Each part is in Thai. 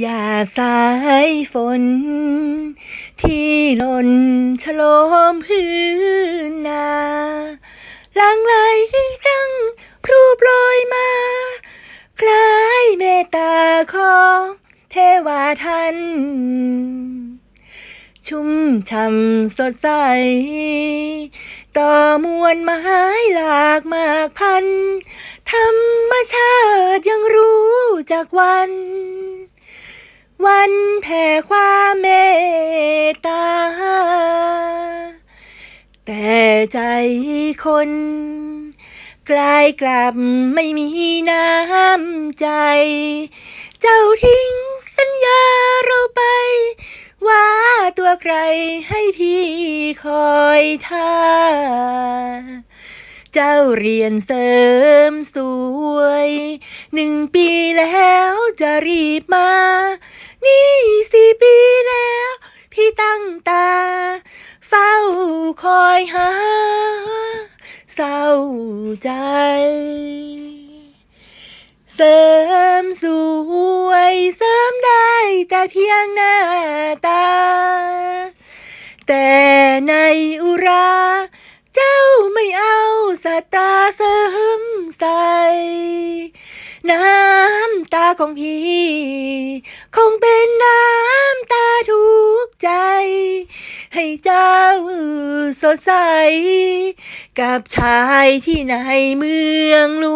อย่าสายฝน ที่หล่นฉโลมพื้นนาหลังไหลรังพรูโปรยมา คล้ายเมตตาของเทวาท่านชุ่มช่ำสดใส ต่อมวลไม้หลากมากพัน ธรรมชาติยังรู้จากวัน วันแผ่ความเมตตา แต่ใจคน กลายกลับไม่มีน้ำใจ เจ้าทิ้งสัญญาเราไป ว่าตัวใครให้พี่คอยท่า เจ้าเรียนเสริมสวย หนึ่งปีแล้วจะรีบมา คอยหา เศร้าใจ เสริมสวย เสริมได้แต่เพียงหน้าตา แต่ในอุรา เจ้าไม่เอาสตาเสริมใส่น้ำตาของพี่ คงเป็นน้ำตาทุกใจ ให้เจ้าสดใส กับชายที่ในเมืองหล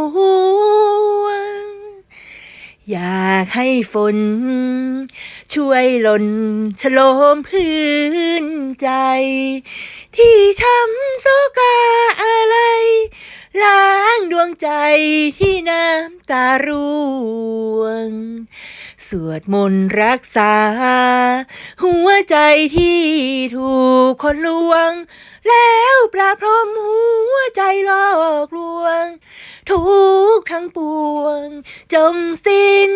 วง อยากให้ฝน ช่วยหล่นฉโลมพื้นใจ ที่ช้ำโศกาอะไร ล้างดวงใจที่น้ำตาร่วง สวดมนต์รักษา หัวใจที่ถูกคนลวง แล้วปราบพรมหัวใจหลอกลวง ทุกข์ทั้งปวง จงสิ้น